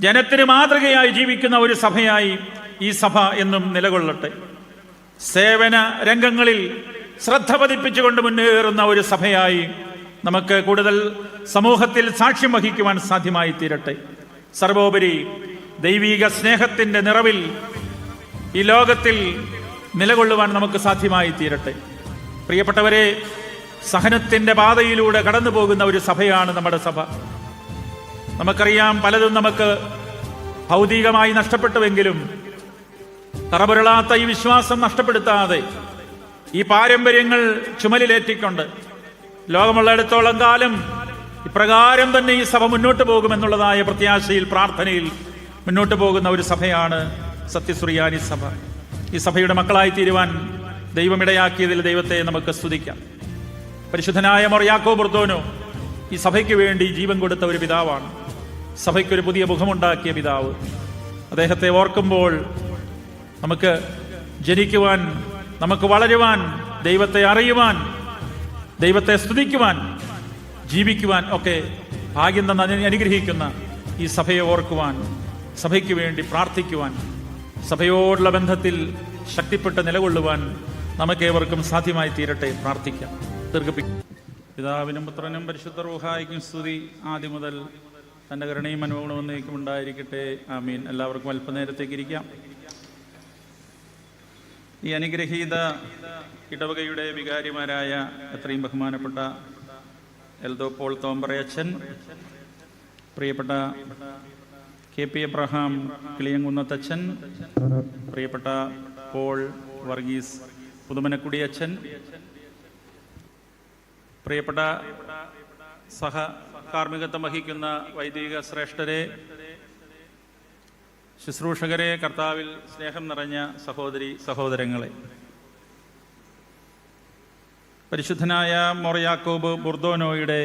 ജനത്തിന് മാതൃകയായി ജീവിക്കുന്ന ഒരു സഭയായി ഈ സഭ എന്നും നിലകൊള്ളട്ടെ. സേവന രംഗങ്ങളിൽ ശ്രദ്ധ പതിപ്പിച്ചുകൊണ്ട് മുന്നേറുന്ന ഒരു സഭയായി നമുക്ക് കൂടുതൽ സമൂഹത്തിൽ സാക്ഷ്യം വഹിക്കുവാൻ സാധ്യമായി തീരട്ടെ സർവോപരി ദൈവീക സ്നേഹത്തിന്റെ നിറവിൽ ഈ ലോകത്തിൽ നിലകൊള്ളുവാൻ നമുക്ക് സാധ്യമായി തീരട്ടെ പ്രിയപ്പെട്ടവരെ സഹനത്തിന്റെ പാതയിലൂടെ കടന്നു പോകുന്ന ഒരു സഭയാണ് നമ്മുടെ സഭ. നമുക്കറിയാം പലതും നമുക്ക് ഭൗതികമായി നഷ്ടപ്പെട്ടുവെങ്കിലും തറപുരളാത്ത ഈ വിശ്വാസം നഷ്ടപ്പെടുത്താതെ ഈ പാരമ്പര്യങ്ങൾ ചുമലിലേറ്റിക്കൊണ്ട് ലോകമുള്ളിടത്തോളം കാലം ഇപ്രകാരം തന്നെ ഈ സഭ മുന്നോട്ട് പോകുമെന്നുള്ളതായ പ്രത്യാശയിൽ പ്രാർത്ഥനയിൽ മുന്നോട്ട് പോകുന്ന ഒരു സഭയാണ് സത്യസുറിയാനി സഭ. ഈ സഭയുടെ മക്കളായി തീരുവാൻ ദൈവമിടയാക്കിയതിൽ ദൈവത്തെ നമുക്ക് സ്തുതിക്കാം. പരിശുദ്ധനായ മൊറിയാക്കോ ബുർദോനോ ഈ സഭയ്ക്ക് വേണ്ടി ജീവൻ കൊടുത്ത ഒരു പിതാവാണ്. സഭയ്ക്കൊരു പുതിയ മുഖമുണ്ടാക്കിയ പിതാവ്. അദ്ദേഹത്തെ ഓർക്കുമ്പോൾ നമുക്ക് ജനിക്കുവാൻ നമുക്ക് വളരുവാൻ ദൈവത്തെ അറിയുവാൻ ദൈവത്തെ സ്തുതിക്കുവാൻ ജീവിക്കുവാൻ ഒക്കെ ഭാഗ്യം തന്നെ അനു- അനുഗ്രഹിക്കുന്ന ഈ സഭയെ ഓർക്കുവാൻ സഭയ്ക്ക് വേണ്ടി പ്രാർത്ഥിക്കുവാൻ സഭയോടുള്ള ബന്ധത്തിൽ ശക്തിപ്പെട്ട് നിലകൊള്ളുവാൻ നമുക്കേവർക്കും സാധ്യമായി തീരട്ടെ പ്രാർത്ഥിക്കാം. ദീർഘിപ്പിക്കും. പിതാവിനും പുത്രനും പരിശുദ്ധ റൂഹായിക്കും സ്തുതി. ആദ്യം മുതൽ തന്റെ കരുണയും അനുഭവങ്ങളും എന്നേക്കും ഉണ്ടായിരിക്കട്ടെ. ആമീൻ. എല്ലാവർക്കും അല്പനേരത്തേക്ക് ഇരിക്കാം. ഈ അനുഗ്രഹീത ഇടവകയുടെ വികാരിമാരായ എത്രയും ബഹുമാനപ്പെട്ട എൽദോ പോൾ തോമ്പറയച്ചൻ പ്രിയപ്പെട്ട കെ പി എബ്രഹാം കിളിയങ്കുന്നത്തച്ഛൻ പ്രിയപ്പെട്ട പോൾ വർഗീസ് പുതുമനക്കുടി അച്ഛൻ പ്രിയപ്പെട്ട സഹ കാർമ്മികത്വം വഹിക്കുന്ന വൈദിക ശ്രേഷ്ഠരെ ശുശ്രൂഷകരെ കർത്താവിൽ സ്നേഹം നിറഞ്ഞ സഹോദരി സഹോദരങ്ങളെ. പരിശുദ്ധനായ മൊറയാക്കോബ് ബുർദോനോയുടെ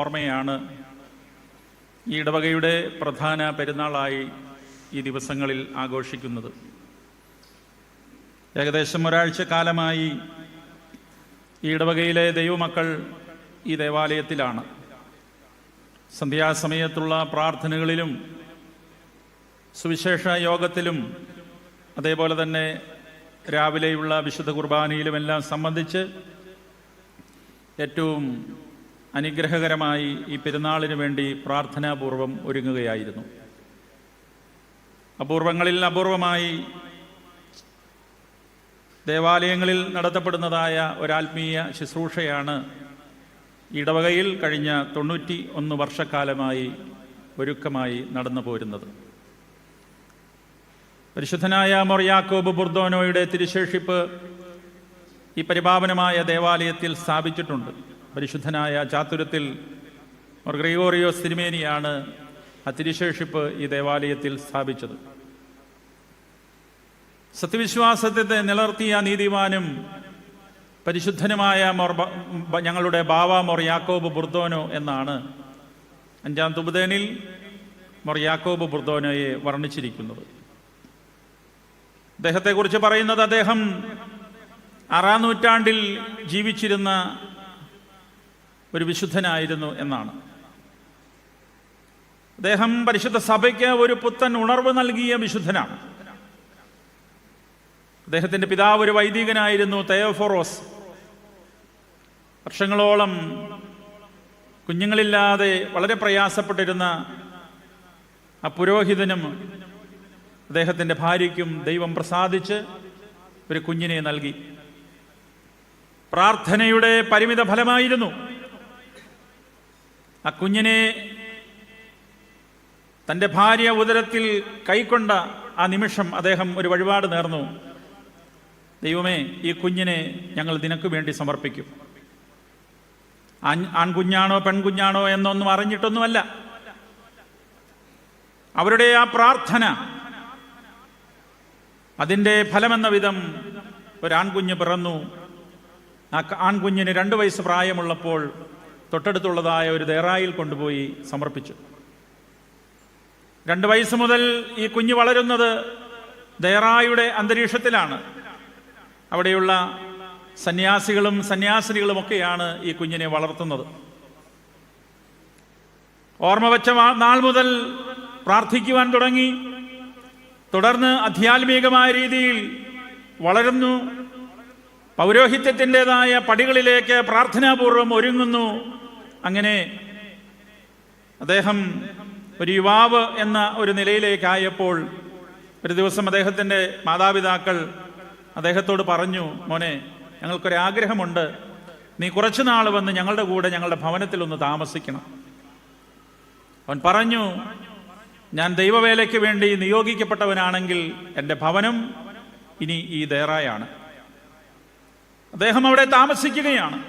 ഓർമ്മയാണ് ഈ ഇടവകയുടെ പ്രധാന പെരുന്നാളായി ഈ ദിവസങ്ങളിൽ ആഘോഷിക്കുന്നത്. ഏകദേശം ഒരാഴ്ച കാലമായി ഈ ഇടവകയിലെ ദൈവമക്കൾ ഈ ദേവാലയത്തിലാണ്. സന്ധ്യാസമയത്തുള്ള പ്രാർത്ഥനകളിലും സുവിശേഷ യോഗത്തിലും അതേപോലെ തന്നെ രാവിലെയുള്ള വിശുദ്ധ കുർബാനയിലുമെല്ലാം സംബന്ധിച്ച് ഏറ്റവും അനുഗ്രഹകരമായി ഈ പെരുന്നാളിന് വേണ്ടി പ്രാർത്ഥനാപൂർവം ഒരുങ്ങുകയായിരുന്നു. അപൂർവങ്ങളിൽ അപൂർവമായി ദേവാലയങ്ങളിൽ നടത്തപ്പെടുന്നതായ ഒരാത്മീയ ശുശ്രൂഷയാണ് ഇടവകയിൽ കഴിഞ്ഞ തൊണ്ണൂറ്റി ഒന്ന് വർഷക്കാലമായി ഒരുക്കമായി നടന്നു പോരുന്നത്. പരിശുദ്ധനായ മൊറിയാക്കോബ് ബുർദോനോയുടെ തിരുശേഷിപ്പ് ഈ പരിപാവനമായ ദേവാലയത്തിൽ സ്ഥാപിച്ചിട്ടുണ്ട്. പരിശുദ്ധനായ ചാത്തുരത്തിൽ മോർ സിനിമേനിയാണ് ആ തിരുശേഷിപ്പ് ഈ ദേവാലയത്തിൽ സ്ഥാപിച്ചത്. സത്യവിശ്വാസത്തെ നിലർത്തിയ നീതിമാനും പരിശുദ്ധനുമായ ഞങ്ങളുടെ ബാവ മോർ യാക്കോബ് ബുർദോനോ എന്നാണ് അഞ്ചാം തുബുദേനിൽ മോർ യാക്കോബ് ബുർദോനോയെ വർണിച്ചിരിക്കുന്നത്. അദ്ദേഹത്തെക്കുറിച്ച് പറയുന്നത് അദ്ദേഹം ആറാം നൂറ്റാണ്ടിൽ ജീവിച്ചിരുന്ന ഒരു വിശുദ്ധനായിരുന്നു എന്നാണ്. അദ്ദേഹം പരിശുദ്ധ സഭയ്ക്ക് ഒരു പുത്തൻ ഉണർവ് നൽകിയ വിശുദ്ധനാണ്. അദ്ദേഹത്തിന്റെ പിതാവ് ഒരു വൈദികനായിരുന്നു തയോഫോറോസ്. വർഷങ്ങളോളം കുഞ്ഞുങ്ങളില്ലാതെ വളരെ പ്രയാസപ്പെട്ടിരുന്ന ആ പുരോഹിതനും അദ്ദേഹത്തിന്റെ ഭാര്യയ്ക്കും ദൈവം പ്രസാദിച്ച് ഒരു കുഞ്ഞിനെ നൽകി. പ്രാർത്ഥനയുടെ പരിമിത ഫലമായിരുന്നു. ആ കുഞ്ഞിനെ തന്റെ ഭാര്യ ഉദരത്തിൽ കൈക്കൊണ്ട ആ നിമിഷം അദ്ദേഹം ഒരു വഴിപാട് നേർന്നു. ദൈവമേ ഈ കുഞ്ഞിനെ ഞങ്ങൾ നിനക്ക് വേണ്ടി സമർപ്പിക്കും. ആൺകുഞ്ഞാണോ പെൺകുഞ്ഞാണോ എന്നൊന്നും അറിഞ്ഞിട്ടൊന്നുമല്ല. അവരുടെ ആ പ്രാർത്ഥന അതിന്റെ ഫലമെന്ന വിധം ഒരാൺകുഞ്ഞ് പിറന്നു. ആ ആൺകുഞ്ഞിന് രണ്ട് വയസ്സ് പ്രായമുള്ളപ്പോൾ തൊട്ടടുത്തുള്ളതായ ഒരു ദേറായിൽ കൊണ്ടുപോയി സമർപ്പിച്ചു. രണ്ട് വയസ്സ് മുതൽ ഈ കുഞ്ഞ് വളരുന്നത് ദേറായുടെ അന്തരീക്ഷത്തിലാണ്. അവിടെയുള്ള സന്യാസികളും സന്യാസിനികളുമൊക്കെയാണ് ഈ കുഞ്ഞിനെ വളർത്തുന്നത്. ഓർമ്മ വെച്ച നാൾ മുതൽ പ്രാർത്ഥിക്കുവാൻ തുടങ്ങി. തുടർന്ന് അധ്യാത്മികമായ രീതിയിൽ വളരുന്നു. പൗരോഹിത്യത്തിന്റെതായ പടികളിലേക്ക് പ്രാർത്ഥനാപൂർവം ഒരുങ്ങുന്നു. അങ്ങനെ അദ്ദേഹം ഒരു യുവാവ് എന്ന ഒരു നിലയിലേക്കായപ്പോൾ ഒരു ദിവസം അദ്ദേഹത്തിന്റെ മാതാപിതാക്കൾ അദ്ദേഹത്തോട് പറഞ്ഞു മോനെ ഞങ്ങൾക്കൊരാഗ്രഹമുണ്ട് നീ കുറച്ചു നാൾ വന്ന് ഞങ്ങളുടെ കൂടെ ഞങ്ങളുടെ ഭവനത്തിൽ ഒന്ന് താമസിക്കണം. അവൻ പറഞ്ഞു ഞാൻ ദൈവവേലയ്ക്ക് വേണ്ടി നിയോഗിക്കപ്പെട്ടവനാണെങ്കിൽ എന്റെ ഭവനം ഇനി ഈ ദേറായാണ്. അദ്ദേഹം അവിടെ താമസിക്കുകയാണ്.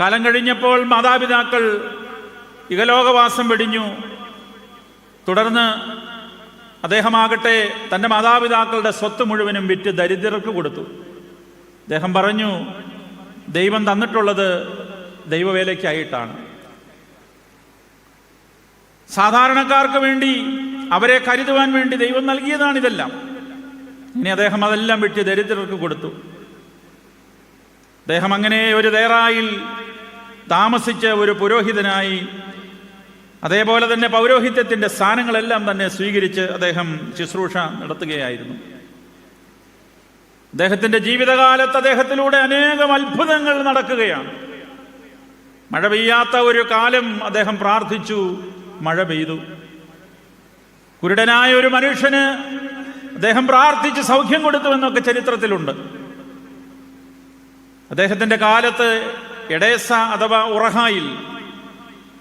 കാലം കഴിഞ്ഞപ്പോൾ മാതാപിതാക്കൾ ഇഹലോകവാസം വെടിഞ്ഞു. തുടർന്ന് അദ്ദേഹമാകട്ടെ തന്റെ മാതാപിതാക്കളുടെ സ്വത്ത് മുഴുവനും വിറ്റ് ദരിദ്രർക്ക് കൊടുത്തു. അദ്ദേഹം പറഞ്ഞു ദൈവം തന്നിട്ടുള്ളത് ദൈവവേലയ്ക്കായിട്ടാണ്. സാധാരണക്കാർക്ക് വേണ്ടി അവരെ കരുതുവാൻ വേണ്ടി ദൈവം നൽകിയതാണ് ഇതെല്ലാം ഇനി അദ്ദേഹം അതെല്ലാം വിറ്റ് ദരിദ്രർക്ക് കൊടുത്തു. അദ്ദേഹം അങ്ങനെ ഒരു തേറായിൽ താമസിച്ച ഒരു പുരോഹിതനായി അതേപോലെ തന്നെ പൗരോഹിത്യത്തിന്റെ സ്ഥാനങ്ങളെല്ലാം തന്നെ സ്വീകരിച്ച് അദ്ദേഹം ശുശ്രൂഷ നടത്തുകയായിരുന്നു. അദ്ദേഹത്തിന്റെ ജീവിതകാലത്ത് അദ്ദേഹത്തിലൂടെ അനേകം അത്ഭുതങ്ങൾ നടക്കുകയാണ്. മഴ പെയ്യാത്ത ഒരു കാലം അദ്ദേഹം പ്രാർത്ഥിച്ചു മഴ പെയ്തു. കുരുടനായ ഒരു മനുഷ്യന് അദ്ദേഹം പ്രാർത്ഥിച്ച് സൗഖ്യം കൊടുത്തു എന്നൊക്കെ ചരിത്രത്തിലുണ്ട്. അദ്ദേഹത്തിന്റെ കാലത്ത് എടേസ അഥവാ ഉറഹായിൽ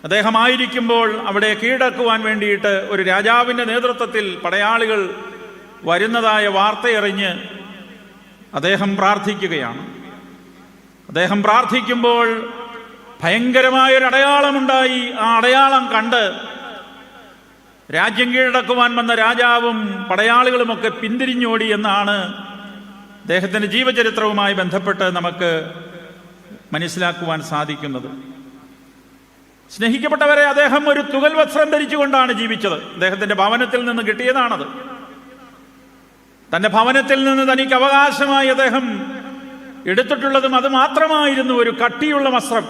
അദ്ദേഹമായിരിക്കുമ്പോൾ അവിടെ കീഴടക്കുവാൻ വേണ്ടിയിട്ട് ഒരു രാജാവിന്റെ നേതൃത്വത്തിൽ പടയാളികൾ വരുന്നതായ വാർത്തയറിഞ്ഞ് അദ്ദേഹം പ്രാർത്ഥിക്കുകയാണ്. അദ്ദേഹം പ്രാർത്ഥിക്കുമ്പോൾ ഭയങ്കരമായൊരു അടയാളമുണ്ടായി. ആ അടയാളം കണ്ട് രാജ്യം കീഴടക്കുവാൻ വന്ന രാജാവും പടയാളികളുമൊക്കെ പിന്തിരിഞ്ഞോടി എന്നാണ് അദ്ദേഹത്തിന്റെ ജീവചരിത്രവുമായി ബന്ധപ്പെട്ട് നമുക്ക് മനസ്സിലാക്കുവാൻ സാധിക്കുന്നത്. സ്നേഹിക്കപ്പെട്ടവരെ അദ്ദേഹം ഒരു തുകൽ വസ്ത്രം ധരിച്ചുകൊണ്ടാണ് ജീവിച്ചത്. അദ്ദേഹത്തിന്റെ ഭവനത്തിൽ നിന്ന് കിട്ടിയതാണത്. തന്റെ ഭവനത്തിൽ നിന്ന് തനിക്ക് അവകാശമായി അദ്ദേഹം എടുത്തിട്ടുള്ളതും അത് മാത്രമായിരുന്നു ഒരു കട്ടിയുള്ള വസ്ത്രം.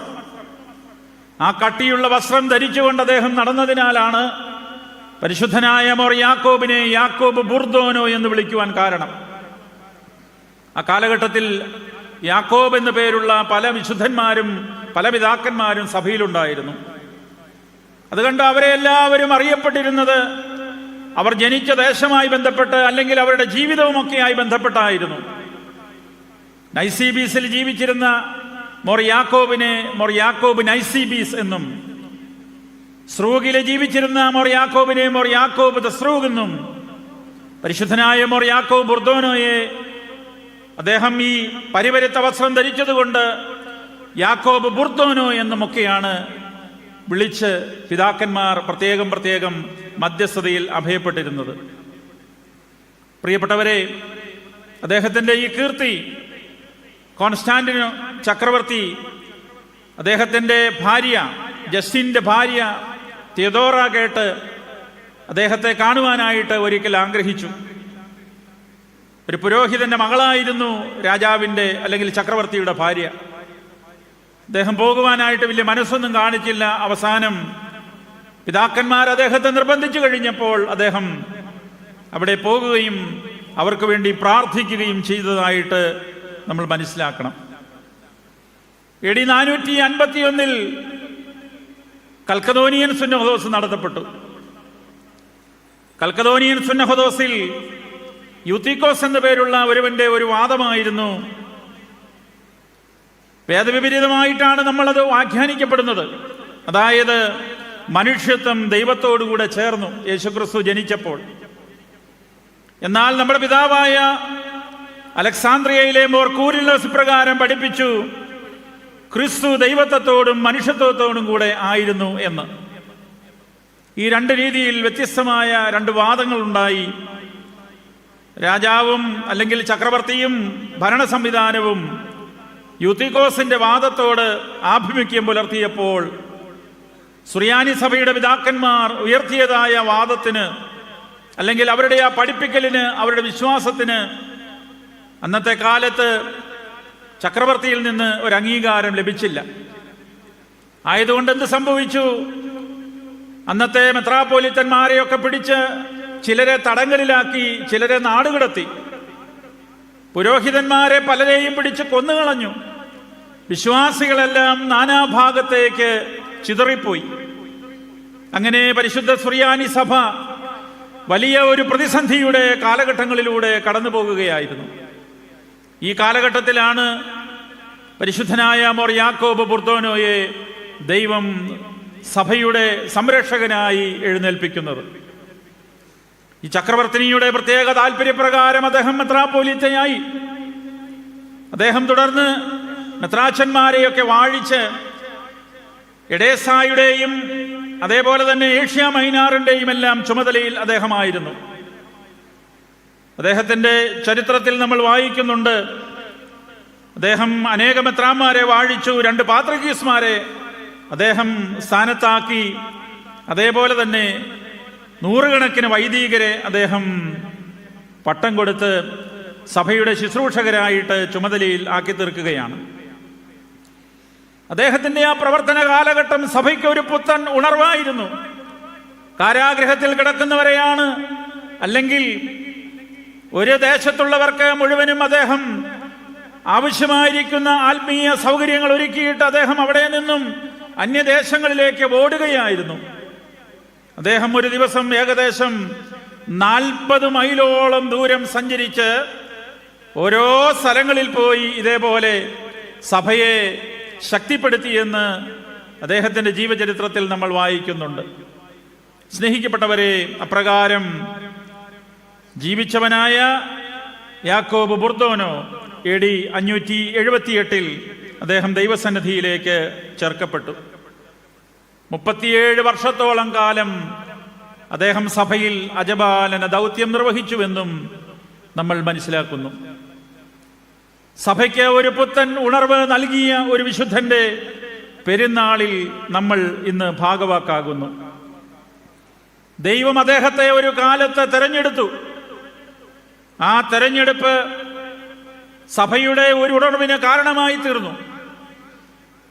ആ കട്ടിയുള്ള വസ്ത്രം ധരിച്ചുകൊണ്ട് അദ്ദേഹം നടന്നതിനാലാണ് പരിശുദ്ധനായ മോർ യാക്കോബിനെ യാക്കോബ് ബുർദോനോ എന്ന് വിളിക്കുവാൻ കാരണം. ആ കാലഘട്ടത്തിൽ യാക്കോബ് എന്ന പേരുള്ള പല വിശുദ്ധന്മാരും പല പിതാക്കന്മാരും സഭയിലുണ്ടായിരുന്നു. അതുകൊണ്ട് അവരെ എല്ലാവരും അറിയപ്പെട്ടിരുന്നത് അവർ ജനിച്ച ദേശമായി ബന്ധപ്പെട്ട് അല്ലെങ്കിൽ അവരുടെ ജീവിതവുമൊക്കെയായി ബന്ധപ്പെട്ടായിരുന്നു. നൈസീബീസിൽ ജീവിച്ചിരുന്ന മോർ യാക്കോബിനെ മോർ യാക്കോബ് എന്നും സ്രൂഗിലെ ജീവിച്ചിരുന്ന മോർ യാക്കോബിനെ മോർ യാക്കോബ് എന്നും പരിശുദ്ധനായ മോർ യാക്കോബ് ബുർദോനോയെ അദ്ദേഹം ഈ പരിവരുത്ത വസ്ത്രം ധരിച്ചതുകൊണ്ട് യാക്കോബ് ബുർദോനോ എന്നുമൊക്കെയാണ് വിളിച്ച് പിതാക്കന്മാർ പ്രത്യേകം പ്രത്യേകം മധ്യസ്ഥതയിൽ അഭയപ്പെട്ടിരുന്നത്. പ്രിയപ്പെട്ടവരെ അദ്ദേഹത്തിന്റെ ഈ കീർത്തി കോൺസ്റ്റാന്റിനോ ചക്രവർത്തി അദ്ദേഹത്തിന്റെ ഭാര്യ ജസ്റ്റിന്റെ ഭാര്യ തിയതോറ കേട്ട് അദ്ദേഹത്തെ കാണുവാനായിട്ട് ഒരിക്കൽ ആഗ്രഹിച്ചു. ഒരു പുരോഹിതന്റെ മകളായിരുന്നു രാജാവിന്റെ അല്ലെങ്കിൽ ചക്രവർത്തിയുടെ ഭാര്യ. അദ്ദേഹം പോകുവാനായിട്ട് വലിയ മനസ്സൊന്നും കാണിച്ചില്ല. അവസാനം പിതാക്കന്മാർ അദ്ദേഹത്തെ നിർബന്ധിച്ചു കഴിഞ്ഞപ്പോൾ അദ്ദേഹം അവിടെ പോകുകയും അവർക്ക് വേണ്ടി പ്രാർത്ഥിക്കുകയും ചെയ്തതായിട്ട് നമ്മൾ മനസ്സിലാക്കണം. എ ഡി നാനൂറ്റി അൻപത്തി ഒന്നിൽ കൽക്കതോനിയൻ സുന്നഹദോസ് നടത്തപ്പെട്ടു. കൽക്കതോനിയൻ സുന്നഹദോസിൽ യുത്തിക്കോസ് എന്ന പേരുള്ള ഒരുവന്റെ ഒരു വാദമായിരുന്നു വേദവിപരീതമായിട്ടാണ് നമ്മളത് വ്യാഖ്യാനിക്കപ്പെടുന്നത് അതായത് മനുഷ്യത്വം ദൈവത്തോടുകൂടെ ചേർന്നു യേശുക്രിസ്തു ജനിച്ചപ്പോൾ. എന്നാൽ നമ്മുടെ പിതാവായ അലക്സാന്ദ്രിയയിലെ മോർ കൂരിലോസ് പ്രകാരം പഠിപ്പിച്ചു ക്രിസ്തു ദൈവത്വത്തോടും മനുഷ്യത്വത്തോടും കൂടെ ആയിരുന്നു എന്ന്. ഈ രണ്ട് രീതിയിൽ വ്യത്യസ്തമായ രണ്ട് വാദങ്ങളുണ്ടായി. രാജാവും അല്ലെങ്കിൽ ചക്രവർത്തിയും ഭരണ സംവിധാനവും യുത്തിക്കോസിന്റെ വാദത്തോട് ആഭിമുഖ്യം പുലർത്തിയപ്പോൾ സുറിയാനി സഭയുടെ പിതാക്കന്മാർ ഉയർത്തിയതായ വാദത്തിന് അല്ലെങ്കിൽ അവരുടെ ആ പഠിപ്പിക്കലിന് അവരുടെ വിശ്വാസത്തിന് അന്നത്തെ കാലത്ത് ചക്രവർത്തിയിൽ നിന്ന് ഒരു അംഗീകാരം ലഭിച്ചില്ല. ആയതുകൊണ്ട് എന്ത് സംഭവിച്ചു? അന്നത്തെ മെത്രാപോലിത്തന്മാരെയൊക്കെ പിടിച്ച് ചിലരെ തടങ്കലിലാക്കി ചിലരെ നാടുകിടത്തി. പുരോഹിതന്മാരെ പലരെയും പിടിച്ച് കൊന്നുകളഞ്ഞു. വിശ്വാസികളെല്ലാം നാനാഭാഗത്തേക്ക് ചിതറിപ്പോയി. അങ്ങനെ പരിശുദ്ധ സുറിയാനി സഭ വലിയ ഒരു പ്രതിസന്ധിയുടെ കാലഘട്ടങ്ങളിലൂടെ കടന്നു പോകുകയായിരുന്നു ഈ കാലഘട്ടത്തിലാണ് പരിശുദ്ധനായ മോർ യാക്കോബ് ബുർദോനോയെ ദൈവം സഭയുടെ സംരക്ഷകനായി എഴുന്നേൽപ്പിക്കുന്നത്. ഈ ചക്രവർത്തിനിയുടെ പ്രത്യേക താല്പര്യപ്രകാരം അദ്ദേഹം മെത്രാപോലിത്തയായി അദ്ദേഹം തുടർന്ന് മെത്രാച്ചന്മാരെയൊക്കെ വാഴിച്ച് എഡേസായുടെയും അതേപോലെ തന്നെ ഏഷ്യ മൈനാറിന്റെയും എല്ലാം ചുമതലയിൽ അദ്ദേഹമായിരുന്നു. അദ്ദേഹത്തിന്റെ ചരിത്രത്തിൽ നമ്മൾ വായിക്കുന്നുണ്ട്. അദ്ദേഹം അനേക മെത്രാന്മാരെ വാഴിച്ചു രണ്ട് പാത്രഗീസ്മാരെ അദ്ദേഹം സ്ഥാനത്താക്കി. അതേപോലെ തന്നെ നൂറുകണക്കിന് വൈദികരെ അദ്ദേഹം പട്ടം കൊടുത്ത് സഭയുടെ ശുശ്രൂഷകരായിട്ട് ചുമതലയിൽ ആക്കി തീർക്കുകയാണ്. അദ്ദേഹത്തിന്റെ ആ പ്രവർത്തന കാലഘട്ടം സഭയ്ക്ക് ഒരു പുത്തൻ ഉണർവായിരുന്നു. കാരാഗ്രഹത്തിൽ കിടക്കുന്നവരെയാണ് അല്ലെങ്കിൽ ഒരു ദേശത്തുള്ളവർക്ക് മുഴുവനും അദ്ദേഹം ആവശ്യമായിരിക്കുന്ന ആത്മീയ സൗകര്യങ്ങൾ ഒരുക്കിയിട്ട് അദ്ദേഹം അവിടെ നിന്നും അന്യദേശങ്ങളിലേക്ക് ഓടുകയായിരുന്നു. അദ്ദേഹം ഒരു ദിവസം ഏകദേശം നാൽപ്പത് മൈലോളം ദൂരം സഞ്ചരിച്ച് ഓരോ സ്ഥലങ്ങളിൽ പോയി ഇതേപോലെ സഭയെ ശക്തിപ്പെടുത്തിയെന്ന് അദ്ദേഹത്തിന്റെ ജീവചരിത്രത്തിൽ നമ്മൾ വായിക്കുന്നുണ്ട്. സ്നേഹിക്കപ്പെട്ടവരെ അപ്രകാരം ജീവിച്ചവനായ യാക്കോബ് ബുർദോനോ എ ഡി അഞ്ഞൂറ്റി എഴുപത്തിയെട്ടിൽ അദ്ദേഹം ദൈവസന്നിധിയിലേക്ക് ചേർക്കപ്പെട്ടു. മുപ്പത്തിയേഴ് വർഷത്തോളം കാലം അദ്ദേഹം സഭയിൽ അജപാലന ദൗത്യം നിർവഹിച്ചുവെന്നും നമ്മൾ മനസ്സിലാക്കുന്നു. സഭയ്ക്ക് ഒരു പുത്തൻ ഉണർവ് നൽകിയ ഒരു വിശുദ്ധന്റെ പെരുന്നാളിൽ നമ്മൾ ഇന്ന് ഭാഗവാക്കാകുന്നു. ദൈവം അദ്ദേഹത്തെ ഒരു കാലത്ത് തെരഞ്ഞെടുത്തു. ആ തെരഞ്ഞെടുപ്പ് സഭയുടെ ഒരു ഉണർവിന് കാരണമായി തീർന്നു.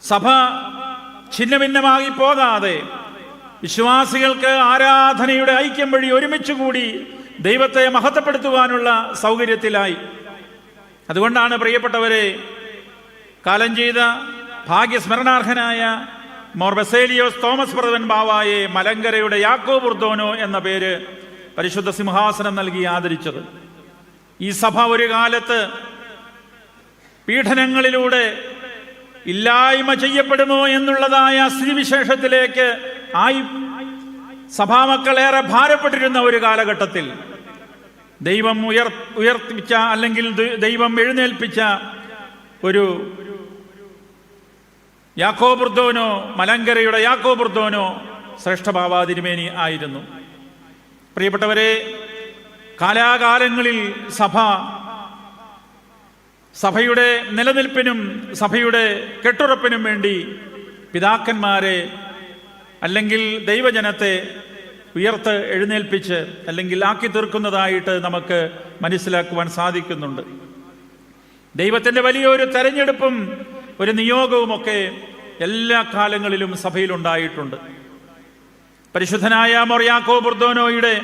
സഭ ഛിന്നഭിന്നമായി പോകാതെ വിശ്വാസികൾക്ക് ആരാധനയുടെ ഐക്യം വഴി ഒരുമിച്ചുകൂടി ദൈവത്തെ മഹത്വപ്പെടുത്തുവാനുള്ള സൗകര്യത്തിലായി. അതുകൊണ്ടാണ് പ്രിയപ്പെട്ടവരെ കാലം ചെയ്ത ഭാഗ്യസ്മരണാർഹനായ മോർ ബസേലിയോസ് തോമസ് പ്രതൻ ബാവായെ മലങ്കരയുടെ യാക്കോ ബുർദോനോ എന്ന പേര് പരിശുദ്ധ സിംഹാസനം നൽകി ആദരിച്ചത്. ഈ സഭ ഒരു കാലത്ത് പീഡനങ്ങളിലൂടെ ഇല്ലായ്മ ചെയ്യപ്പെടുമോ എന്നുള്ളതായ സ്ഥിതിവിശേഷത്തിലേക്ക് ആയി സഭാമക്കളേറെ ഭാരപ്പെട്ടിരുന്ന ഒരു കാലഘട്ടത്തിൽ ദൈവം ഉയർ ഉയർത്തിച്ച അല്ലെങ്കിൽ ദൈവം എഴുന്നേൽപ്പിച്ച ഒരു യാക്കോബുർദോനോ മലങ്കരയുടെ യാക്കോബുർദോനോ ശ്രേഷ്ഠഭാവാതിരുമേനി ആയിരുന്നു. പ്രിയപ്പെട്ടവരെ കാലാകാലങ്ങളിൽ സഭ സഭയുടെ നിലനിൽപ്പിനും സഭയുടെ കെട്ടുറപ്പിനും വേണ്ടി പിതാക്കന്മാരെ അല്ലെങ്കിൽ ദൈവജനത്തെ ഉയർത്ത് എഴുന്നേൽപ്പിച്ച് അല്ലെങ്കിൽ ആക്കി തീർക്കുന്നതായിട്ട് നമുക്ക് മനസ്സിലാക്കുവാൻ സാധിക്കുന്നുണ്ട്. ദൈവത്തിന്റെ വലിയൊരു തെരഞ്ഞെടുപ്പും ഒരു നിയോഗവുമൊക്കെ എല്ലാ കാലങ്ങളിലും സഭയിലുണ്ടായിട്ടുണ്ട്. പരിശുദ്ധനായ മൊറിയാക്കോ ബുർദോനോയുടെ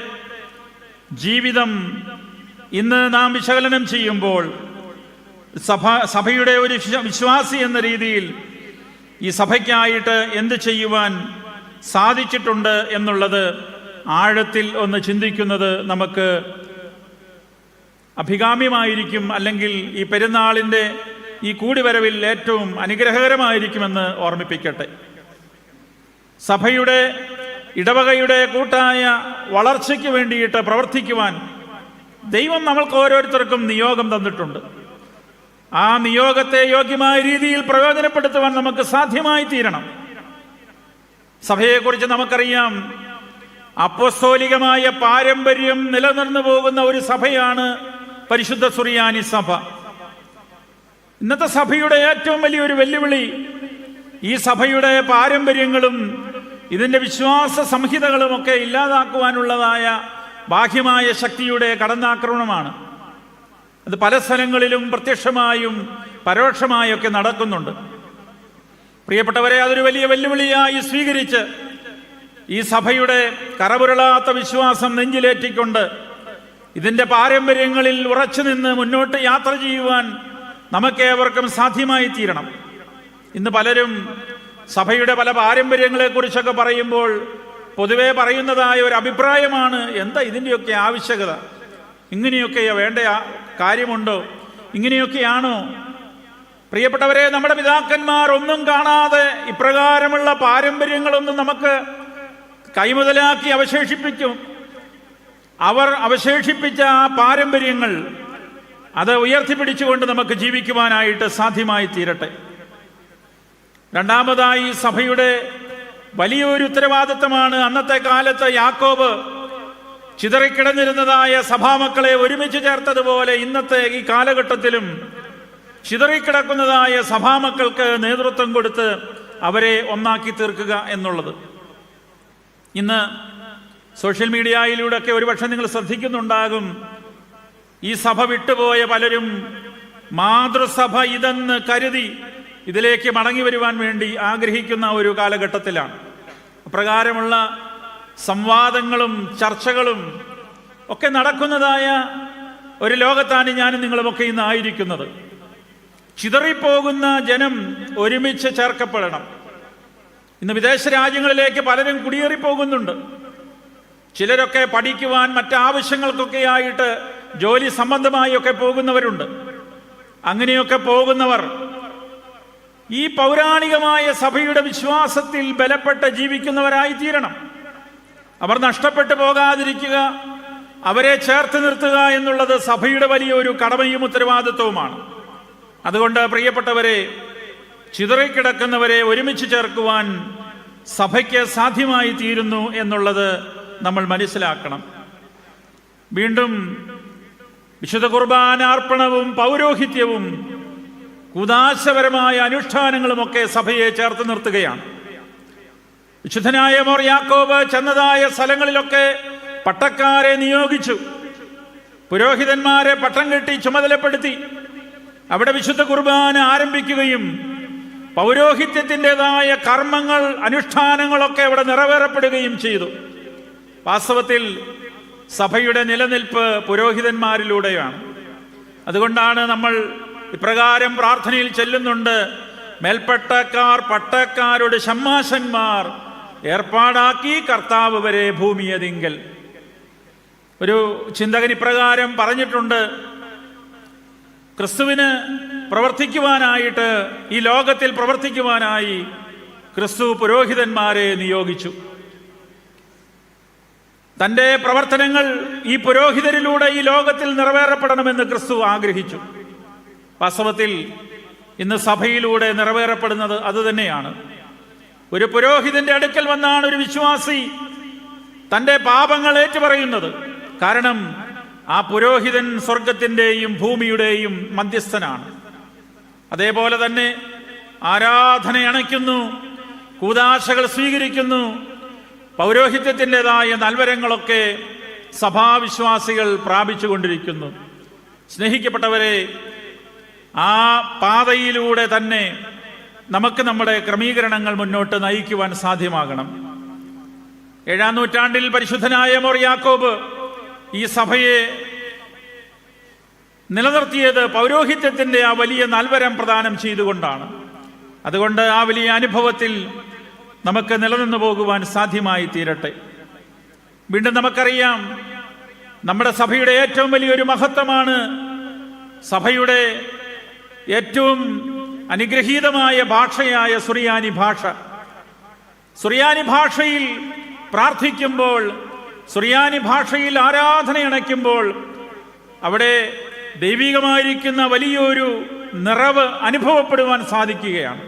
ജീവിതം ഇന്ന് നാം വിശകലനം ചെയ്യുമ്പോൾ സഭ സഭയുടെ ഒരു വിശ്വാസി എന്ന രീതിയിൽ ഈ സഭയ്ക്കായിട്ട് എന്ത് ചെയ്യുവാൻ സാധിച്ചിട്ടുണ്ട് എന്നുള്ളത് ആഴത്തിൽ ഒന്ന് ചിന്തിക്കുന്നത് നമുക്ക് അഭികാമ്യമായിരിക്കും അല്ലെങ്കിൽ ഈ പെരുന്നാളിന്റെ ഈ കൂടിവരവിൽ ഏറ്റവും അനുഗ്രഹകരമായിരിക്കുമെന്ന് ഓർമ്മിപ്പിക്കട്ടെ. സഭയുടെ ഇടവകയുടെ കൂട്ടായ വളർച്ചയ്ക്ക് വേണ്ടിയിട്ട് പ്രവർത്തിക്കുവാൻ ദൈവം നമ്മൾക്ക് ഓരോരുത്തർക്കും നിയോഗം തന്നിട്ടുണ്ട്. ആ നിയോഗത്തെ യോഗ്യമായ രീതിയിൽ പ്രയോജനപ്പെടുത്തുവാൻ നമുക്ക് സാധ്യമായി തീരണം സഭയെക്കുറിച്ച് നമുക്കറിയാം അപ്പോസ്തോലികമായ പാരമ്പര്യം നിലനിർന്നു പോകുന്ന ഒരു സഭയാണ് പരിശുദ്ധ സുറിയാനി സഭ. ഇന്നത്തെ സഭയുടെ ഏറ്റവും വലിയൊരു വെല്ലുവിളി ഈ സഭയുടെ പാരമ്പര്യങ്ങളും ഇതിന്റെ വിശ്വാസ സംഹിതകളുമൊക്കെ ഇല്ലാതാക്കുവാനുള്ളതായ ബാഹ്യമായ ശക്തിയുടെ കടന്നാക്രമണമാണ്. അത് പല സ്ഥലങ്ങളിലും പ്രത്യക്ഷമായും പരോക്ഷമായൊക്കെ നടക്കുന്നുണ്ട്. പ്രിയപ്പെട്ടവരെ അതൊരു വലിയ വെല്ലുവിളിയായി സ്വീകരിച്ച് ഈ സഭയുടെ കറപുരളാത്ത വിശ്വാസം നെഞ്ചിലേറ്റിക്കൊണ്ട് ഇതിന്റെ പാരമ്പര്യങ്ങളിൽ ഉറച്ചു നിന്ന് മുന്നോട്ട് യാത്ര ചെയ്യുവാൻ നമുക്കേവർക്കും സാധ്യമായി തീരണം ഇന്ന് പലരും സഭയുടെ പല പാരമ്പര്യങ്ങളെക്കുറിച്ചൊക്കെ പറയുമ്പോൾ പൊതുവെ പറയുന്നതായ ഒരു അഭിപ്രായമാണ് എന്താ ഇതിന്റെയൊക്കെ ആവശ്യകത? ഇങ്ങനെയൊക്കെയോ വേണ്ട? കാര്യമുണ്ടോ? ഇങ്ങനെയൊക്കെയാണോ? പ്രിയപ്പെട്ടവരെ നമ്മുടെ പിതാക്കന്മാർ ഒന്നും കാണാതെ ഇപ്രകാരമുള്ള പാരമ്പര്യങ്ങളൊന്നും നമുക്ക് കൈമുതലാക്കി അവശേഷിപ്പിക്കും. അവർ അവശേഷിപ്പിച്ച ആ പാരമ്പര്യങ്ങൾ അത് ഉയർത്തിപ്പിടിച്ചുകൊണ്ട് നമുക്ക് ജീവിക്കുവാനായിട്ട് സാധ്യമായി തീരട്ടെ. രണ്ടാമതായി സഭയുടെ വലിയൊരു ഉത്തരവാദിത്തമാണ് അന്നത്തെ കാലത്ത് യാക്കോബ് ചിതറിക്കിടന്നിരുന്നതായ സഭാമക്കളെ ഒരുമിച്ച് ചേർത്തതുപോലെ ഇന്നത്തെ ഈ കാലഘട്ടത്തിലും ചിതറിക്കിടക്കുന്നതായ സഭാമക്കൾക്ക് നേതൃത്വം കൊടുത്ത് അവരെ ഒന്നാക്കി തീർക്കുക എന്നുള്ളത്. ഇന്ന് സോഷ്യൽ മീഡിയയിലൂടെയൊക്കെ ഒരുപക്ഷെ നിങ്ങൾ ശ്രദ്ധിക്കുന്നുണ്ടാകും. ഈ സഭ വിട്ടുപോയ പലരും മാതൃസഭ ഇതെന്ന് കരുതി ഇതിലേക്ക് മടങ്ങി വരുവാൻ വേണ്ടി ആഗ്രഹിക്കുന്ന ഒരു കാലഘട്ടത്തിലാണ്. അപ്രകാരമുള്ള സംവാദങ്ങളും ചർച്ചകളും ഒക്കെ നടക്കുന്നതായ ഒരു ലോകത്താണ് ഞാനും നിങ്ങളുമൊക്കെ ഇന്ന് ആയിരിക്കുന്നത്. ചിതറിപ്പോകുന്ന ജനം ഒരുമിച്ച് ചേർക്കപ്പെടണം. ഇന്ന് വിദേശ രാജ്യങ്ങളിലേക്ക് പലരും കുടിയേറിപ്പോകുന്നുണ്ട്. ചിലരൊക്കെ പഠിക്കുവാൻ മറ്റാവശ്യങ്ങൾക്കൊക്കെ ആയിട്ട് ജോലി സംബന്ധമായി ഒക്കെ പോകുന്നവരുണ്ട്. അങ്ങനെയൊക്കെ പോകുന്നവർ ഈ പൗരാണികമായ സഭയുടെ വിശ്വാസത്തിൽ ബലപ്പെട്ട് ജീവിക്കുന്നവരായി തീരണം അവർ നഷ്ടപ്പെട്ടു പോകാതിരിക്കുക അവരെ ചേർത്ത് നിർത്തുക എന്നുള്ളത് സഭയുടെ വലിയൊരു കടമയും ഉത്തരവാദിത്വവുമാണ്. അതുകൊണ്ട് പ്രിയപ്പെട്ടവരെ ചിതറിക്കിടക്കുന്നവരെ ഒരുമിച്ച് ചേർക്കുവാൻ സഭയ്ക്ക് സാധ്യമായി തീരുന്നു എന്നുള്ളത് നമ്മൾ മനസ്സിലാക്കണം. വീണ്ടും വിശുദ്ധ കുർബാനാർപ്പണവും പൗരോഹിത്യവും കുദാശപരമായ അനുഷ്ഠാനങ്ങളുമൊക്കെ സഭയെ ചേർത്ത് നിർത്തുകയാണ്. വിശുദ്ധനായ മോർ യാക്കോബ് ചെന്നതായ സ്ഥലങ്ങളിലൊക്കെ പട്ടക്കാരെ നിയോഗിച്ചു. പുരോഹിതന്മാരെ പട്ടം കെട്ടി ചുമതലപ്പെടുത്തി. അവിടെ വിശുദ്ധ കുർബാന ആരംഭിക്കുകയും പൗരോഹിത്യത്തിന്റെതായ കർമ്മങ്ങൾ അനുഷ്ഠാനങ്ങളൊക്കെ അവിടെ നിറവേറപ്പെടുകയും ചെയ്തു. വാസ്തവത്തിൽ സഭയുടെ നിലനിൽപ്പ് പുരോഹിതന്മാരിലൂടെയാണ്. അതുകൊണ്ടാണ് നമ്മൾ ഇപ്രകാരം പ്രാർത്ഥനയിൽ ചെല്ലുന്നുണ്ട് മേൽപ്പട്ടക്കാർ പട്ടക്കാരുടെ ഷമ്മാശന്മാർ ഏർപ്പാടാക്കി കർത്താവ് വരെ ഭൂമിയതിങ്കൽ ഒരു ചിന്തകൻ ഇപ്രകാരം പറഞ്ഞിട്ടുണ്ട് ക്രിസ്തുവിന് പ്രവർത്തിക്കുവാനായിട്ട് ഈ ലോകത്തിൽ പ്രവർത്തിക്കുവാനായി ക്രിസ്തു പുരോഹിതന്മാരെ നിയോഗിച്ചു. തന്റെ പ്രവർത്തനങ്ങൾ ഈ പുരോഹിതരിലൂടെ ഈ ലോകത്തിൽ നിറവേറപ്പെടണമെന്ന് ക്രിസ്തു ആഗ്രഹിച്ചു. വാസ്തവത്തിൽ ഇന്ന് സഭയിലൂടെ നിറവേറപ്പെടുന്നത് അതുതന്നെയാണ് ഒരു പുരോഹിതന്റെ അടുക്കൽ വന്നാണ് ഒരു വിശ്വാസി തന്റെ പാപങ്ങൾ ഏറ്റുപറയുന്നത്. കാരണം ആ പുരോഹിതൻ സ്വർഗത്തിന്റെയും ഭൂമിയുടെയും മധ്യസ്ഥനാണ്. അതേപോലെ തന്നെ ആരാധന അണയ്ക്കുന്നു കൂതാശകൾ സ്വീകരിക്കുന്നു പൗരോഹിത്യത്തിന്റെതായ നൽവരങ്ങളൊക്കെ സഭാവിശ്വാസികൾ പ്രാപിച്ചുകൊണ്ടിരിക്കുന്നു. സ്നേഹിക്കപ്പെട്ടവരെ ആ പാതയിലൂടെ തന്നെ നമുക്ക് നമ്മുടെ ക്രമീകരണങ്ങൾ മുന്നോട്ട് നയിക്കുവാൻ സാധ്യമാകണം. ഏഴാം നൂറ്റാണ്ടിൽ പരിശുദ്ധനായ മോർ യാക്കോബ് ഈ സഭയെ നിലനിർത്തിയത് പൗരോഹിത്യത്തിന്റെ ആ വലിയ നൽവരം പ്രദാനം ചെയ്തുകൊണ്ടാണ്. അതുകൊണ്ട് ആ വലിയ അനുഭവത്തിൽ നമുക്ക് നിലനിന്നു പോകുവാൻ സാധ്യമായി തീരട്ടെ. വീണ്ടും നമുക്കറിയാം നമ്മുടെ സഭയുടെ ഏറ്റവും വലിയൊരു മഹത്വമാണ് സഭയുടെ ഏറ്റവും അനുഗ്രഹീതമായ ഭാഷയായ സുറിയാനി ഭാഷ. സുറിയാനി ഭാഷയിൽ പ്രാർത്ഥിക്കുമ്പോൾ സുറിയാനി ഭാഷയിൽ ആരാധന അണയ്ക്കുമ്പോൾ അവിടെ ദൈവികമായിരിക്കുന്ന വലിയൊരു നിറവ് അനുഭവപ്പെടുവാൻ സാധിക്കുകയാണ്.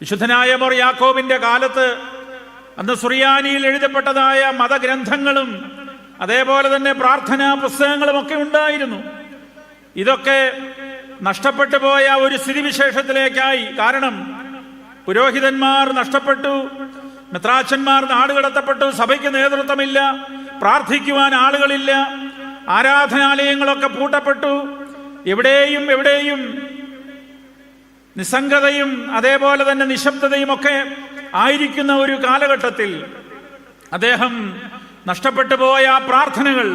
വിശുദ്ധനായ മോർ യാക്കോബിന്റെ കാലത്ത് അന്ന് സുറിയാനിയിൽ എഴുതപ്പെട്ടതായ മതഗ്രന്ഥങ്ങളും അതേപോലെ തന്നെ പ്രാർത്ഥനാ പുസ്തകങ്ങളും ഒക്കെ ഉണ്ടായിരുന്നു. ഇതൊക്കെ നഷ്ടപ്പെട്ടു പോയ ഒരു സ്ഥിതിവിശേഷത്തിലേക്കായി. കാരണം പുരോഹിതന്മാർ നഷ്ടപ്പെട്ടു മെത്രാച്ചന്മാർ നാടുകടത്തപ്പെട്ടു സഭയ്ക്ക് നേതൃത്വമില്ല പ്രാർത്ഥിക്കുവാൻ ആളുകളില്ല ആരാധനാലയങ്ങളൊക്കെ പൂട്ടപ്പെട്ടു. എവിടെയും എവിടെയും നിസ്സംഗതയും അതേപോലെ തന്നെ നിശബ്ദതയും ഒക്കെ ആയിരിക്കുന്ന ഒരു കാലഘട്ടത്തിൽ അദ്ദേഹം നഷ്ടപ്പെട്ടു പോയ പ്രാർത്ഥനകൾ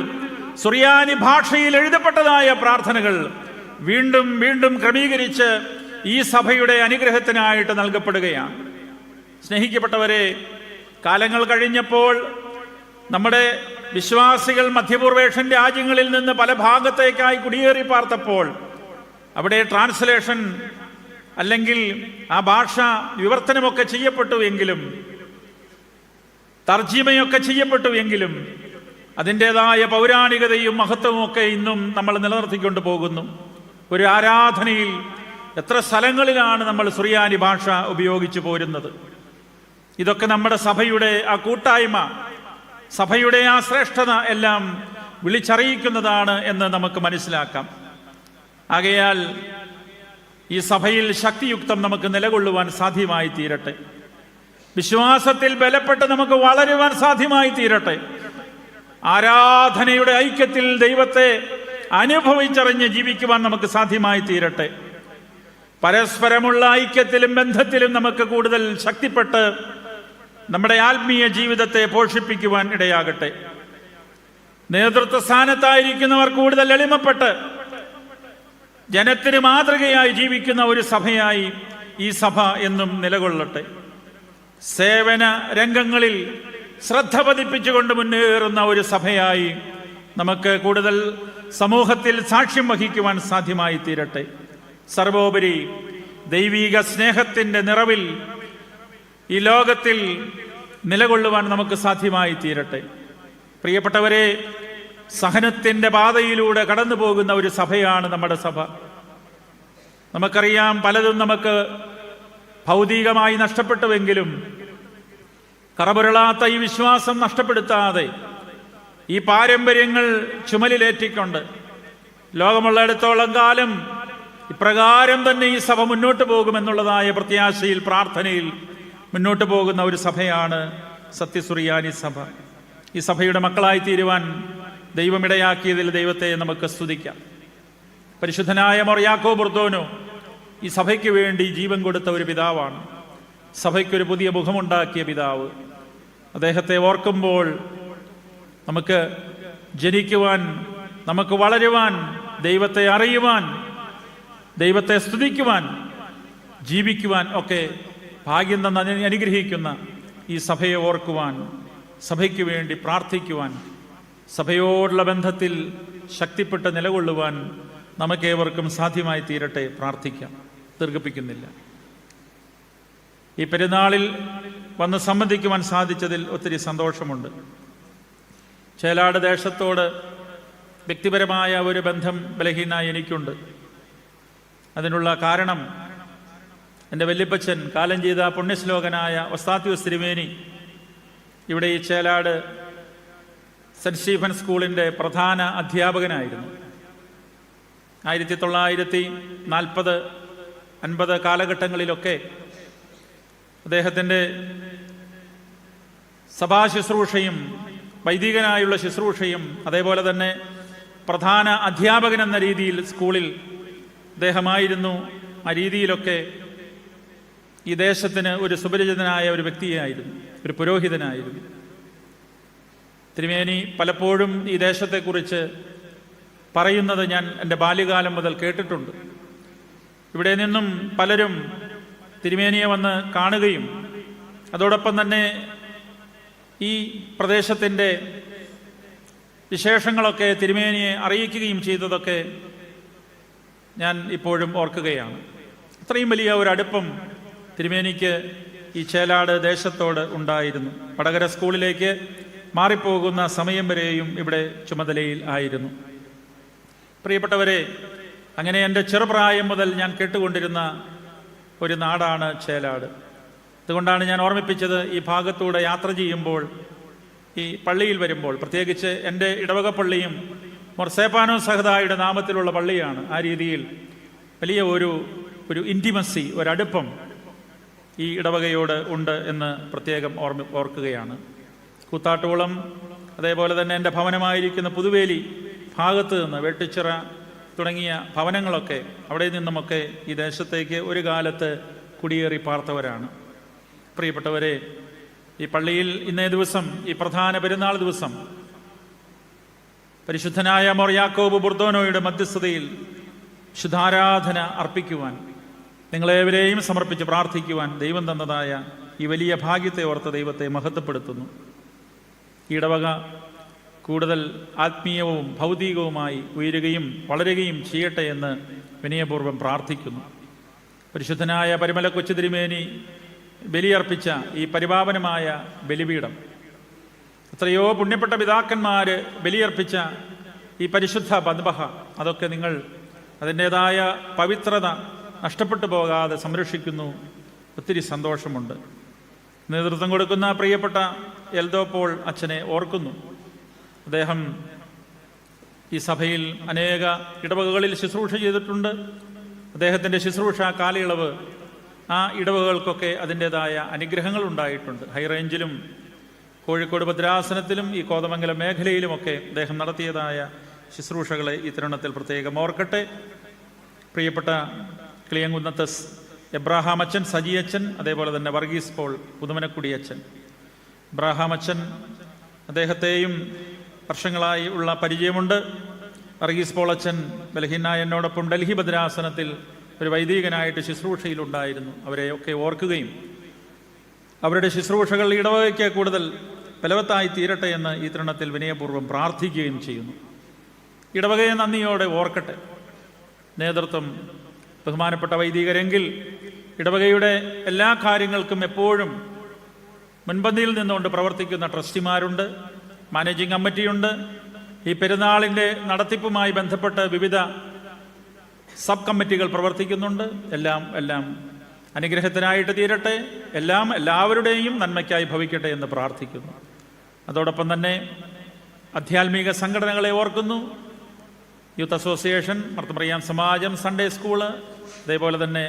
സുറിയാനി ഭാഷയിൽ എഴുതപ്പെട്ടതായ പ്രാർത്ഥനകൾ വീണ്ടും വീണ്ടും ക്രമീകരിച്ച് ഈ സഭയുടെ അനുഗ്രഹത്തിനായിട്ട് നൽകപ്പെടുകയാണ്. സ്നേഹിക്കപ്പെട്ടവരെ കാലങ്ങൾ കഴിഞ്ഞപ്പോൾ നമ്മുടെ വിശ്വാസികൾ മധ്യപൂർവേഷ്യൻ രാജ്യങ്ങളിൽ നിന്ന് പല ഭാഗത്തേക്കായി കുടിയേറി പാർത്തപ്പോൾ അവിടെ ട്രാൻസ്ലേഷൻ അല്ലെങ്കിൽ ആ ഭാഷ വിവർത്തനമൊക്കെ ചെയ്യപ്പെട്ടു എങ്കിലും തർജീമയൊക്കെ ചെയ്യപ്പെട്ടു എങ്കിലും അതിന്റെതായ പൗരാണികതയും മഹത്വവും ഒക്കെ ഇന്നും നമ്മൾ നിലനിർത്തിക്കൊണ്ട് പോകുന്നു. ഒരു ആരാധനയിൽ എത്ര സ്ഥലങ്ങളിലാണ് നമ്മൾ സുറിയാനി ഭാഷ ഉപയോഗിച്ചു പോരുന്നത്? ഇതൊക്കെ നമ്മുടെ സഭയുടെ ആ കൂട്ടായ്മ സഭയുടെ ആ ശ്രേഷ്ഠത എല്ലാം വിളിച്ചറിയിക്കുന്നതാണ് എന്ന് നമുക്ക് മനസ്സിലാക്കാം. ആകയാൽ ഈ സഭയിൽ ശക്തിയുക്തം നമുക്ക് നിലകൊള്ളുവാൻ സാധ്യമായി തീരട്ടെ. വിശ്വാസത്തിൽ ബലപ്പെട്ട് നമുക്ക് വളരുവാൻ സാധ്യമായി തീരട്ടെ. ആരാധനയുടെ ഐക്യത്തിൽ ദൈവത്തെ അനുഭവിച്ചറിഞ്ഞ് ജീവിക്കുവാൻ നമുക്ക് സാധ്യമായി തീരട്ടെ. പരസ്പരമുള്ള ഐക്യത്തിലും ബന്ധത്തിലും നമുക്ക് കൂടുതൽ ശക്തിപ്പെട്ട് നമ്മുടെ ആത്മീയ ജീവിതത്തെ പോഷിപ്പിക്കുവാൻ ഇടയാകട്ടെ. നേതൃത്വ സ്ഥാനത്തായിരിക്കുന്നവർ കൂടുതൽ എളിമപ്പെട്ട് ജനത്തിന് മാതൃകയായി ജീവിക്കുന്ന ഒരു സഭയായി ഈ സഭ എന്നും നിലകൊള്ളട്ടെ. സേവന രംഗങ്ങളിൽ ശ്രദ്ധ പതിപ്പിച്ചുകൊണ്ട് മുന്നേറുന്ന ഒരു സഭയായി നമുക്ക് കൂടുതൽ സമൂഹത്തിൽ സാക്ഷ്യം വഹിക്കുവാൻ സാധ്യമായി തീരട്ടെ സർവോപരി ദൈവീക സ്നേഹത്തിന്റെ നിറവിൽ ഈ ലോകത്തിൽ നിലകൊള്ളുവാൻ നമുക്ക് സാധ്യമായി തീരട്ടെ. പ്രിയപ്പെട്ടവരെ സഹനത്തിന്റെ പാതയിലൂടെ കടന്നു പോകുന്ന ഒരു സഭയാണ് നമ്മുടെ സഭ. നമുക്കറിയാം പലതും നമുക്ക് ഭൗതികമായി നഷ്ടപ്പെട്ടുവെങ്കിലും കറപുരളാത്ത ഈ വിശ്വാസം നഷ്ടപ്പെടുത്താതെ ഈ പാരമ്പര്യങ്ങൾ ചുമലിലേറ്റിക്കൊണ്ട് ലോകമുള്ളിടത്തോളം കാലം ഇപ്രകാരം തന്നെ ഈ സഭ മുന്നോട്ട് പോകുമെന്നുള്ളതായ പ്രത്യാശയിൽ പ്രാർത്ഥനയിൽ മുന്നോട്ട് പോകുന്ന ഒരു സഭയാണ് സത്യസുറിയാനി സഭ. ഈ സഭയുടെ മക്കളായി തീരുവാൻ ദൈവമിടയാക്കിയതിൽ ദൈവത്തെ നമുക്ക് സ്തുതിക്കാം. പരിശുദ്ധനായ മൊറിയാക്കോ ബുർദോനോ ഈ സഭയ്ക്ക് വേണ്ടി ജീവൻ കൊടുത്ത ഒരു പിതാവാണ്. സഭയ്ക്കൊരു പുതിയ മുഖമുണ്ടാക്കിയ പിതാവ്. അദ്ദേഹത്തെ ഓർക്കുമ്പോൾ നമുക്ക് ജനിക്കുവാൻ നമുക്ക് വളരുവാൻ ദൈവത്തെ അറിയുവാൻ ദൈവത്തെ സ്തുതിക്കുവാൻ ജീവിക്കുവാൻ ഒക്കെ ഭാഗ്യം തന്ന അനുഗ്രഹിക്കുന്ന ഈ സഭയെ ഓർക്കുവാൻ സഭയ്ക്ക് വേണ്ടി പ്രാർത്ഥിക്കുവാൻ സഭയോടുള്ള ബന്ധത്തിൽ ശക്തിപ്പെട്ട് നിലകൊള്ളുവാൻ നമുക്കേവർക്കും സാധ്യമായി തീരട്ടെ പ്രാർത്ഥിക്കാം. ദീർഘിപ്പിക്കുന്നില്ല. ഈ പെരുന്നാളിൽ വന്ന് സംബന്ധിക്കുവാൻ സാധിച്ചതിൽ ഒത്തിരി സന്തോഷമുണ്ട്. ചേലാട് ദേശത്തോട് വ്യക്തിപരമായ ഒരു ബന്ധം ബലഹീനായി എനിക്കുണ്ട്. അതിനുള്ള കാരണം എന്റെ വല്യപ്പച്ചൻ കാലം ചെയ്ത പുണ്യശ്ലോകനായ ഒസ്താത്യൂസ് തിരുമേനി ഇവിടെ ഈ ചേലാട് സെന്റ് സ്റ്റീഫൻ സ്കൂളിന്റെ പ്രധാന അധ്യാപകനായിരുന്നു. ആയിരത്തി തൊള്ളായിരത്തി നാൽപ്പത് അൻപത് കാലഘട്ടങ്ങളിലൊക്കെ അദ്ദേഹത്തിന്റെ സഭാശുശ്രൂഷയും വൈദികനായുള്ള ശുശ്രൂഷയും അതേപോലെ തന്നെ പ്രധാന അധ്യാപകൻ എന്ന രീതിയിൽ സ്കൂളിൽ അദ്ദേഹമായിരുന്നു. ആ രീതിയിലൊക്കെ ഈ ദേശത്തിന് ഒരു സുപരിചിതനായ ഒരു വ്യക്തിയായിരുന്നു ഒരു പുരോഹിതനായിരുന്നു. തിരുമേനി പലപ്പോഴും ഈ ദേശത്തെക്കുറിച്ച് പറയുന്നത് ഞാൻ എന്റെ ബാല്യകാലം മുതൽ കേട്ടിട്ടുണ്ട്. ഇവിടെ നിന്നും പലരും തിരുമേനിയെ വന്ന് കാണുകയും അതോടൊപ്പം തന്നെ ഈ പ്രദേശത്തിന്റെ വിശേഷങ്ങളൊക്കെ തിരുമേനിയെ അറിയിക്കുകയും ചെയ്തതൊക്കെ ഞാൻ ഇപ്പോഴും ഓർക്കുകയാണ്. അത്രയും വലിയ ഒരു അടുപ്പം തിരുമേനിക്ക് ഈ ചേലാട് ദേശത്തോട് ഉണ്ടായിരുന്നു. വടകര സ്കൂളിലേക്ക് മാറിപ്പോകുന്ന സമയം വരെയും ഇവിടെ ചുമതലയിൽ ആയിരുന്നു. പ്രിയപ്പെട്ടവരെ അങ്ങനെ എന്റെ ചെറുപ്രായം മുതൽ ഞാൻ കേട്ടുകൊണ്ടിരുന്ന ഒരു നാടാണ് ചേലാട്. അതുകൊണ്ടാണ് ഞാൻ ഓർമ്മിപ്പിച്ചത് ഈ ഭാഗത്തൂടെ യാത്ര ചെയ്യുമ്പോൾ ഈ പള്ളിയിൽ വരുമ്പോൾ. പ്രത്യേകിച്ച് എന്റെ ഇടവക പള്ളിയും മൊർസേപ്പാനോ സഹദായുടെ നാമത്തിലുള്ള പള്ളിയാണ് ആ രീതിയിൽ വലിയ ഒരു ഒരു ഇന്റിമസി ഒരടുപ്പം ഈ ഇടവകയോട് ഉണ്ട് എന്ന് പ്രത്യേകം ഓർമ്മ ഓർക്കുകയാണ്. കൂത്താട്ടുകുളം അതേപോലെ തന്നെ എന്റെ ഭവനമായിരിക്കുന്ന പുതുവേലി ഭാഗത്ത് നിന്ന് വെട്ടിച്ചിറ തുടങ്ങിയ ഭവനങ്ങളൊക്കെ അവിടെ നിന്നുമൊക്കെ ഈ ദേശത്തേക്ക് ഒരു കാലത്ത് കുടിയേറി പാർത്തവരാണ്. പ്രിയപ്പെട്ടവരെ ഈ പള്ളിയിൽ ഇന്നേ ദിവസം ഈ പ്രധാന പെരുന്നാൾ ദിവസം പരിശുദ്ധനായ മൊറിയാക്കോബ് ബുർദോനോയുടെ മധ്യസ്ഥതയിൽ ശുദ്ധാരാധന അർപ്പിക്കുവാൻ നിങ്ങളേവരെയും സമർപ്പിച്ച് പ്രാർത്ഥിക്കുവാൻ ദൈവം തന്നതായ ഈ വലിയ ഭാഗ്യത്തെ ഓർത്ത് ദൈവത്തെ മഹത്വപ്പെടുത്തുന്നു. ഇടവക കൂടുതൽ ആത്മീയവും ഭൗതികവുമായി ഉയരുകയും വളരുകയും ചെയ്യട്ടെ എന്ന് വിനയപൂർവം പ്രാർത്ഥിക്കുന്നു. പരിശുദ്ധനായ പരിമല കൊച്ചു തിരുമേനി ബലിയർപ്പിച്ച ഈ പരിപാവനമായ ബലിപീഠം. എത്രയോ പുണ്യപ്പെട്ട പിതാക്കന്മാർ ബലിയർപ്പിച്ച ഈ പരിശുദ്ധ പദ്മഹ അതൊക്കെ നിങ്ങൾ അതിന്റേതായ പവിത്രത നഷ്ടപ്പെട്ടു പോകാതെ സംരക്ഷിക്കുന്നു. ഒത്തിരി സന്തോഷമുണ്ട്. നേതൃത്വം കൊടുക്കുന്ന പ്രിയപ്പെട്ട എൽദോ പോൾ അച്ഛനെ ഓർക്കുന്നു. അദ്ദേഹം ഈ സഭയിൽ അനേക ഇടവകകളിൽ ശുശ്രൂഷ ചെയ്തിട്ടുണ്ട്. അദ്ദേഹത്തിന്റെ ശുശ്രൂഷ കാലയളവ് ആ ഇടവകകൾക്കൊക്കെ അതിന്റെതായ അനുഗ്രഹങ്ങൾ ഉണ്ടായിട്ടുണ്ട്. ഹൈറേഞ്ചിലും കോഴിക്കോട് ഭദ്രാസനത്തിലും ഈ കോതമംഗലം മേഖലയിലുമൊക്കെ അദ്ദേഹം നടത്തിയതായ ശുശ്രൂഷകളെ ഈ തരുണത്തിൽ പ്രത്യേകം ഓർക്കട്ടെ. പ്രിയപ്പെട്ട കിളിയങ്കുന്നത്ത് എബ്രാഹാം അച്ഛൻ സജി അച്ഛൻ അതേപോലെ തന്നെ വർഗീസ് പോൾ പുതുമനക്കുടി അച്ഛൻ എബ്രാഹാം അച്ഛൻ അദ്ദേഹത്തെയും വർഷങ്ങളായി ഉള്ള പരിചയമുണ്ട്. വർഗീസ് പോൾ അച്ഛൻ ബലഹീനായ എന്നോടൊപ്പം ഡൽഹി ഭദ്രാസനത്തിൽ ഒരു വൈദികനായിട്ട് ശുശ്രൂഷയിലുണ്ടായിരുന്നു. അവരെ ഒക്കെ ഓർക്കുകയും അവരുടെ ശുശ്രൂഷകൾ ഇടവകയ്ക്ക് കൂടുതൽ ഫലവത്തായി തീരട്ടെ എന്ന് ഈ തരുണത്തിൽ വിനയപൂർവം പ്രാർത്ഥിക്കുകയും ചെയ്യുന്നു. ഇടവകയെ നന്ദിയോടെ ഓർക്കട്ടെ. നേതൃത്വം ബഹുമാനപ്പെട്ട വൈദികരെങ്കിൽ ഇടവകയുടെ എല്ലാ കാര്യങ്ങൾക്കും എപ്പോഴും മുൻപന്തിയിൽ നിന്നുകൊണ്ട് പ്രവർത്തിക്കുന്ന ട്രസ്റ്റിമാരുണ്ട് മാനേജിംഗ് കമ്മിറ്റിയുണ്ട്. ഈ പെരുന്നാളിന്റെ നടത്തിപ്പുമായി ബന്ധപ്പെട്ട് വിവിധ സബ് കമ്മിറ്റികൾ പ്രവർത്തിക്കുന്നുണ്ട്. എല്ലാം എല്ലാം അനുഗ്രഹത്തിനായിട്ട് തീരട്ടെ. എല്ലാം എല്ലാവരുടെയും നന്മയ്ക്കായി ഭവിക്കട്ടെ എന്ന് പ്രാർത്ഥിക്കുന്നു. അതോടൊപ്പം തന്നെ ആധ്യാത്മിക സംഘടനകളെ ഓർക്കുന്നു. Youth association Marthamariam Samajam Sunday school അതേപോലെ തന്നെ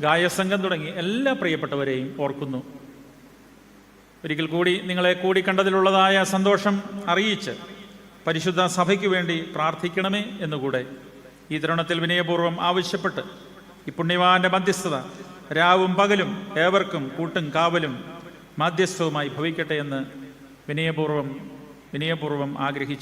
ഗായസംഘം തുടങ്ങി എല്ലാ പ്രിയപ്പെട്ടവരെയും ഓർക്കുന്നു. ഒരിക്കൽ കൂടി നിങ്ങളെ കൂടി കണ്ടതിലുള്ളതായ സന്തോഷം അറിയിച്ച് പരിശുദ്ധ സഭയ്ക്ക് വേണ്ടി പ്രാർത്ഥിക്കണമേ എന്നുകൂടെ ഈ തരുണത്തിൽ വിനയപൂർവം ആവശ്യപ്പെട്ട് ഈ പുണ്യവാന്റെ മധ്യസ്ഥത രാവും പകലും ഏവർക്കും കൂട്ടും കാവലും മാധ്യസ്ഥവുമായി ഭവിക്കട്ടെ എന്ന് വിനയപൂർവം വിനയപൂർവം ആഗ്രഹിച്ചു